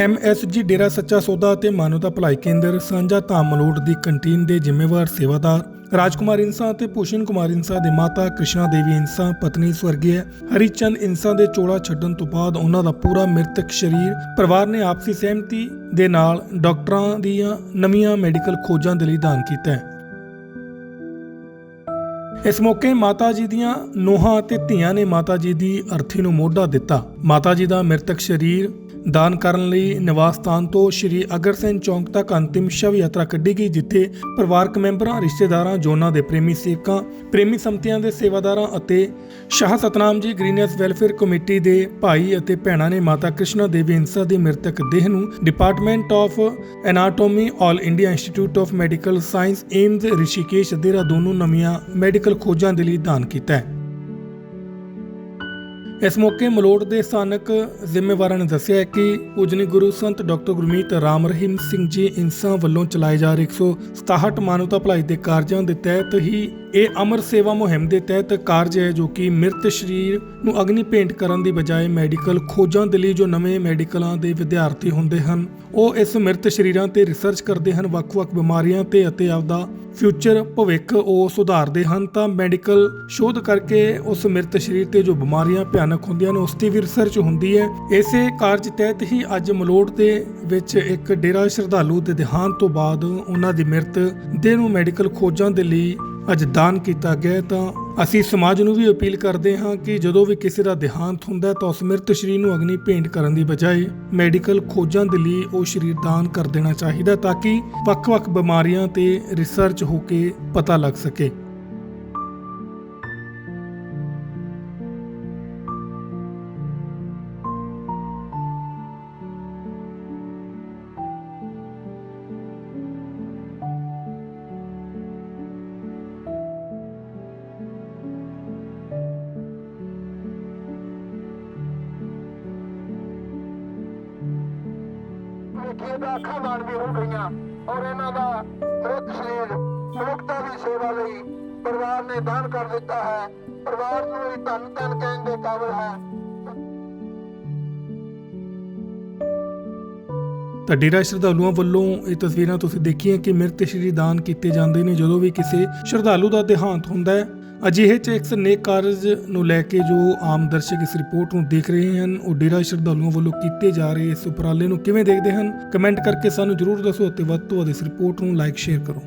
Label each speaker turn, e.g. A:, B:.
A: MSG Dera Sacha Sauda ਅਤੇ ਮਾਨਵਤਾ ਭਲਾਈ ਕੇਂਦਰ ਸਾਂਝਾ ਧਾਮ ਮਲੋਟ ਦੀ ਕੰਟੀਨ ਦੇ ਜ਼ਿੰਮੇਵਾਰ ਸੇਵਾਦਾਰ, ਰਾਜਕੁਮਾਰ ਇੰਸਾ ਅਤੇ ਭੂਸ਼ਣ ਕੁਮਾਰ ਇੰਸਾ ਦੇ ਮਾਤਾ ਕ੍ਰਿਸ਼ਨਾ ਦੇਵੀ ਇੰਸਾ ਪਤਨੀ ਸਵਰਗੀ ਹਰੀਚੰਦ ਇੰਸਾ ਦੇ ਚੋਲਾ ਛੱਡਣ ਤੋਂ ਬਾਅਦ ਉਹਨਾਂ ਦਾ ਪੂਰਾ ਮ੍ਰਿਤਕ ਸਰੀਰ ਪਰਿਵਾਰ ਨੇ ਆਪਸੀ ਸਹਿਮਤੀ ਦੇ ਨਾਲ ਡਾਕਟਰਾਂ ਦੀਆਂ ਨਵੀਆਂ ਮੈਡੀਕਲ ਖੋਜਾਂ ਦੇ ਲਈ ਦਾਨ ਕੀਤਾ ਹੈ। ਇਸ ਮੌਕੇ ਮਾਤਾ ਜੀ ਦੀਆਂ ਨੋਹਾਂ ਅਤੇ ਧੀਆਂ ਨੇ ਮਾਤਾ ਜੀ ਦੀ ਅਰਥੀ ਨੂੰ ਮੋਢਾ ਦਿੱਤਾ। ਮਾਤਾ ਜੀ ਦਾ ਮ੍ਰਿਤਕ ਸਰੀਰ ਦਾਨ ਕਰਨ ਲਈ ਨਿਵਾਸ ਸਥਾਨ ਤੋਂ ਸ਼੍ਰੀ ਅਗਰਸੈਨ ਚੌਂਕ ਤੱਕ ਅੰਤਿਮ ਸ਼ਵ ਯਾਤਰਾ ਕੱਢੀ ਗਈ, ਜਿੱਥੇ ਪਰਿਵਾਰਕ ਮੈਂਬਰਾਂ, ਰਿਸ਼ਤੇਦਾਰਾਂ, ਜੋਨਾਂ ਦੇ ਪ੍ਰੇਮੀ ਸੇਵਕਾਂ, ਪ੍ਰੇਮੀ ਸੰਮਤੀਆਂ ਦੇ ਸੇਵਾਦਾਰਾਂ ਅਤੇ ਸ਼ਾਹ ਸਤਨਾਮ ਜੀ ਗ੍ਰੀਨੈਸ ਵੈਲਫੇਅਰ ਕਮੇਟੀ ਦੇ ਭਾਈ ਅਤੇ ਭੈਣਾਂ ਨੇ ਮਾਤਾ ਕ੍ਰਿਸ਼ਨਾ ਦੇਵੀ ਇੰਸਾ ਦੀ ਮ੍ਰਿਤਕ ਦੇਹ ਨੂੰ Department of Anatomy All India Institute of Medical Science AIIMS Rishikesh Dehradun ਨੂੰ ਨਵੀਆਂ ਮੈਡੀਕਲ ਖੋਜਾਂ ਦੇ ਲਈ ਦਾਨ ਕੀਤਾ ਹੈ। ਇਸ ਮੌਕੇ ਮਲੋਟ ਦੇ ਸਥਾਨਕ ਜ਼ਿੰਮੇਵਾਰਾਂ ਨੇ ਦੱਸਿਆ ਕਿ ਪੂਜਨੀ ਗੁਰੂ ਸੰਤ ਡਾਕਟਰ ਗੁਰਮੀਤ ਰਾਮ ਰਹੀਮ ਸਿੰਘ ਜੀ ਇੰਸਾਂ ਵੱਲੋਂ ਚਲਾਏ ਜਾ ਰਹੇ 167 ਮਾਨਵਤਾ ਭਲਾਈ ਦੇ ਕਾਰਜਾਂ ਦੇ ਤਹਿਤ ਹੀ ਇਹ ਅਮਰ ਸੇਵਾ ਮੁਹਿੰਮ ਦੇ ਤਹਿਤ ਕਾਰਜ ਹੈ ਜੋ ਕਿ ਮ੍ਰਿਤ ਸਰੀਰ ਨੂੰ ਅਗਨੀ ਭੇਂਟ ਕਰਨ ਦੀ ਬਜਾਏ ਮੈਡੀਕਲ ਖੋਜਾਂ ਦੇ ਲਈ ਜੋ ਨਵੇਂ ਮੈਡੀਕਲਾਂ ਦੇ ਵਿਦਿਆਰਥੀ ਹੁੰਦੇ ਹਨ, ਉਹ ਇਸ ਮ੍ਰਿਤ ਸਰੀਰਾਂ ਤੇ ਰਿਸਰਚ ਕਰਦੇ ਹਨ, ਵੱਖ-ਵੱਖ ਬਿਮਾਰੀਆਂ ਤੇ ਅਤੇ ਆਪਦਾ ਫਿਊਚਰ ਭਵਿੱਖ ਉਹ ਸੁਧਾਰਦੇ ਹਨ ਤਾਂ ਮੈਡੀਕਲ ਸ਼ੋਧ ਕਰਕੇ ਉਸ ਮ੍ਰਿਤ ਸਰੀਰ ਤੇ ਜੋ ਬਿਮਾਰੀਆਂ ਭਿਆਨਕ ਹੁੰਦੀਆਂ ਨੇ, ਉਸ ਤੇ ਵੀ ਰਿਸਰਚ ਹੁੰਦੀ ਹੈ। ਇਸੇ ਕਾਰਜ ਤਹਿਤ ਹੀ ਅੱਜ ਮਲੋਟ ਦੇ ਵਿੱਚ ਇੱਕ ਡੇਰਾ ਸ਼ਰਧਾਲੂ ਦੇ ਦੇਹਾਂਤ ਤੋਂ ਬਾਅਦ ਉਹਨਾਂ ਦੀ ਮ੍ਰਿਤ ਦੇਹ ਨੂੰ ਮੈਡੀਕਲ ਖੋਜਾਂ ਦੇ ਲਈ ਅੱਜ ਦਾਨ ਕੀਤਾ ਗਿਆ ਤਾਂ ਅਸੀਂ ਸਮਾਜ ਨੂੰ ਵੀ ਅਪੀਲ ਕਰਦੇ ਹਾਂ ਕਿ ਜਦੋਂ ਵੀ ਕਿਸੇ ਦਾ ਦੇਹਾਂਤ ਹੁੰਦਾ ਤਾਂ ਉਸ ਮ੍ਰਿਤ ਸਰੀਰ ਨੂੰ ਅਗਨੀ ਭੇਂਟ ਕਰਨ ਦੀ ਬਜਾਏ ਮੈਡੀਕਲ ਖੋਜਾਂ ਦੇ ਲਈ ਉਹ ਸਰੀਰ ਦਾਨ ਕਰ ਦੇਣਾ ਚਾਹੀਦਾ ਤਾਂ ਕਿ ਵੱਖ-ਵੱਖ ਬਿਮਾਰੀਆਂ ਤੇ ਰਿਸਰਚ ਹੋ ਕੇ ਪਤਾ ਲੱਗ ਸਕੇ।
B: ਮਿੱਠੇ ਦਾ ਅੱਖਾਂ ਮਾਨਵੀ ਹੋ ਗਈਆਂ ਔਰ ਇਹਨਾਂ ਦਾ ਮ੍ਰਿਤ ਸਰੀਰ ਮਨੁੱਖਤਾ ਦੀ ਸੇਵਾ ਲਈ ਪਰਿਵਾਰ ਨੇ ਦਾਨ ਕਰ ਦਿੱਤਾ ਹੈ। ਪਰਿਵਾਰ ਨੂੰ ਇਹ ਧੰਨ ਧੰਨ ਕਹਿਣ ਦੇ ਕਾਬਿਲ ਹੈ।
A: ਤਾਂ ਡੇਰਾ ਸ਼ਰਧਾਲੂਆਂ ਵੱਲੋਂ ਇਹ ਤਸਵੀਰਾਂ ਤੁਸੀਂ ਦੇਖੀਆਂ ਕਿ ਮ੍ਰਿਤ ਸ਼ਰੀਰ ਦਾਨ ਕੀਤੇ ਜਾਂਦੇ ਨੇ, ਜਦੋਂ ਵੀ ਕਿਸੇ ਸ਼ਰਧਾਲੂ ਦਾ ਦੇਹਾਂਤ ਹੁੰਦਾ ਹੈ ਅਜਿਹੇ ਚ ਇੱਕ ਨੇਕ ਕਾਰਜ ਨੂੰ ਲੈ ਕੇ ਜੋ ਆਮ ਦਰਸ਼ਕ ਇਸ ਰਿਪੋਰਟ ਨੂੰ ਦੇਖ ਰਹੇ ਹਨ, ਉਹ ਡੇਰਾ ਸ਼ਰਧਾਲੂਆਂ ਵੱਲੋਂ ਕੀਤੇ ਜਾ ਰਹੇ ਇਸ ਉਪਰਾਲੇ ਨੂੰ ਕਿਵੇਂ ਦੇਖਦੇ ਹਨ? ਕਮੈਂਟ ਕਰਕੇ ਸਾਨੂੰ ਜਰੂਰ ਦੱਸੋ ਅਤੇ ਵੱਧ ਤੋਂ ਵੱਧ ਇਸ ਰਿਪੋਰਟ ਨੂੰ ਲਾਈਕ, ਸ਼ੇਅਰ ਕਰੋ।